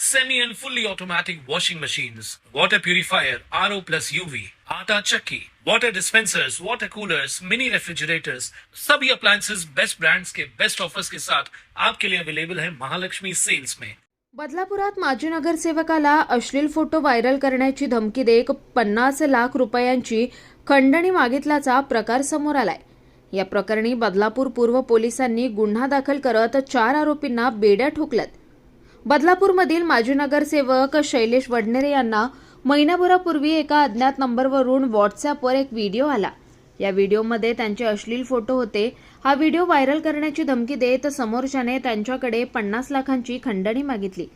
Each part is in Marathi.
semi and fully automatic washing machines, water purifier, RO plus UV, आटा चक्की, water dispensers, water coolers, mini refrigerators, सभी appliances बेस्ट ब्रांड्स के बेस्ट ऑफर्स के साथ आपके लिए अवेलेबल है महालक्ष्मी सेल्स में। बदलापुरात माजी नगरसेवकाला अश्लील फोटो व्हायरल करण्याची धमकी देत पन्नास लाख रुपयांची खंडणी मागितल्याचा प्रकार समोर आलाय. या प्रकरणी बदलापूर पूर्व पोलिसांनी गुन्हा दाखल करत चार आरोपींना बेड्या ठोकल्यात. बदलापूरमधील माजी नगरसेवक शैलेश वडनेरे यांना महिनाभरापूर्वी एका अज्ञात नंबरवरून व्हॉट्सअपवर एक व्हिडिओ आला. या व्हिडिओमध्ये त्यांचे अश्लील फोटो होते. हा व्हिडिओ व्हायरल करण्याची धमकी देत समोरच्याने त्यांच्याकडे पन्नास लाखांची खंडणी मागितली.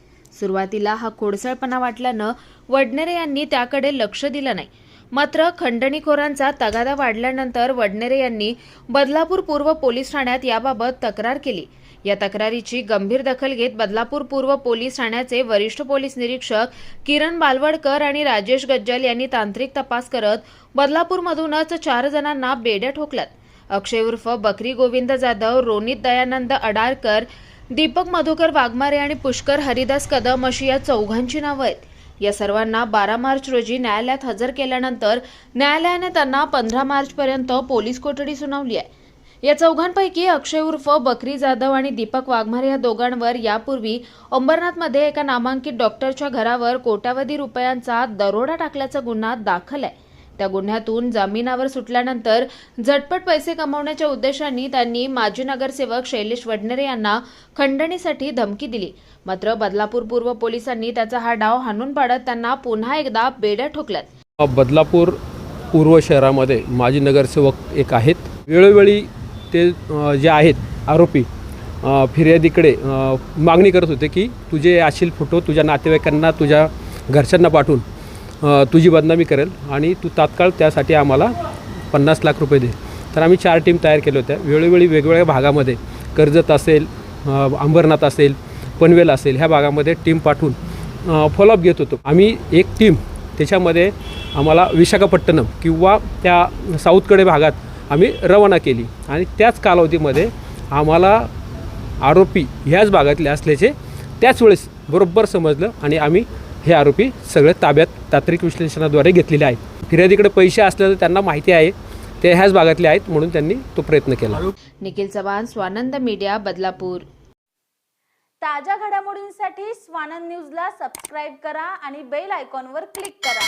सुरुवातीला हा खोडसळपणा वाटल्यानं वडनेरे यांनी त्याकडे लक्ष दिलं नाही. मात्र खंडणीखोरांचा तगादा वाढल्यानंतर वडनेरे यांनी बदलापूर पूर्व पोलीस ठाण्यात याबाबत तक्रार केली. या तक्रारीची गंभीर दखल घेत बदलापूर पूर्व पोलीस ठाण्याचे वरिष्ठ पोलीस निरीक्षक किरण बालवडकर आणि राजेश गज्जल यांनी तांत्रिक तपास करत बदलापूरमधूनच चार जणांना बेड्या ठोकल्यात. अक्षय उर्फ बकरी गोविंद जाधव रोनित दयानंद अडारकर दीपक मधुकर वाघमारे आणि पुष्कर हरिदास कदम अशी या चौघांची नावं आहेत. या सर्वांना बारा मार्च रोजी न्यायालयात हजर केल्यानंतर न्यायालयाने त्यांना पंधरा मार्चपर्यंत पोलीस कोठडी सुनावली आहे. या चौघांपैकी अक्षय उर्फ बकरी जाधव आणि दीपक वाघमारे या दोघांवर यापूर्वी अंबरनाथमध्ये एका नामांकित डॉक्टरच्या घरावर कोट्यावधी रुपयांचा दरोडा टाकल्याचा गुन्हा दाखल आहे. त्या गुन्ह्यातून जामिनावर सुटल्यानंतर झटपट पैसे कमावण्याच्या उद्देशाने त्यांनी माजी नगरसेवक शैलेश वडनेरे यांना खंडणीसाठी धमकी दिली. मात्र बदलापूर पूर्व पोलिसांनी त्याचा हा डाव हाणून पाडत त्यांना पुन्हा एकदा बेड्या ठोकल्यात. बदलापूर पूर्व शहरामध्ये माजी नगरसेवक एक आहेत. वेळोवेळी ते जे आहेत आरोपी फिर्यादीकडे मागणी करत होते की तुझे अशील फोटो तुझ्या नातेवाईकांना तुझ्या घरच्यांना पाठवून तुझी बदनामी करेल आणि तू तात्काळ त्यासाठी आम्हाला पन्नास लाख रुपये दे. तर आम्ही चार टीम तयार केल्या होत्या. वेळोवेळी वेगवेगळ्या भागामध्ये कर्जत असेल अंबरनाथ असेल पनवेल असेल ह्या भागामध्ये टीम पाठवून फॉलोअप घेत होतो. आम्ही एक टीम त्याच्यामध्ये आम्हाला विशाखापट्टणम किंवा त्या साऊथकडे भागात आम्ही रवाना केली. आणि त्याच कालावधीमध्ये आम्हाला आरोपी ह्याच भागातले असल्याचे त्याच वेळेस बरोबर समजलं आणि आम्ही हे आरोपी सगळे ताब्यात तांत्रिक विश्लेषणाद्वारे घेतलेले आहेत. फिर्यादीकडे पैसे असल्याचं त्यांना माहिती आहे. ते ह्याच भागातले आहेत म्हणून त्यांनी तो प्रयत्न केला. निखिल चव्हाण स्वानंद मीडिया बदलापूर. ताज्या घडामोडींसाठी स्वानंद न्यूजला सबस्क्राईब करा आणि बेल आयकॉनवर क्लिक करा.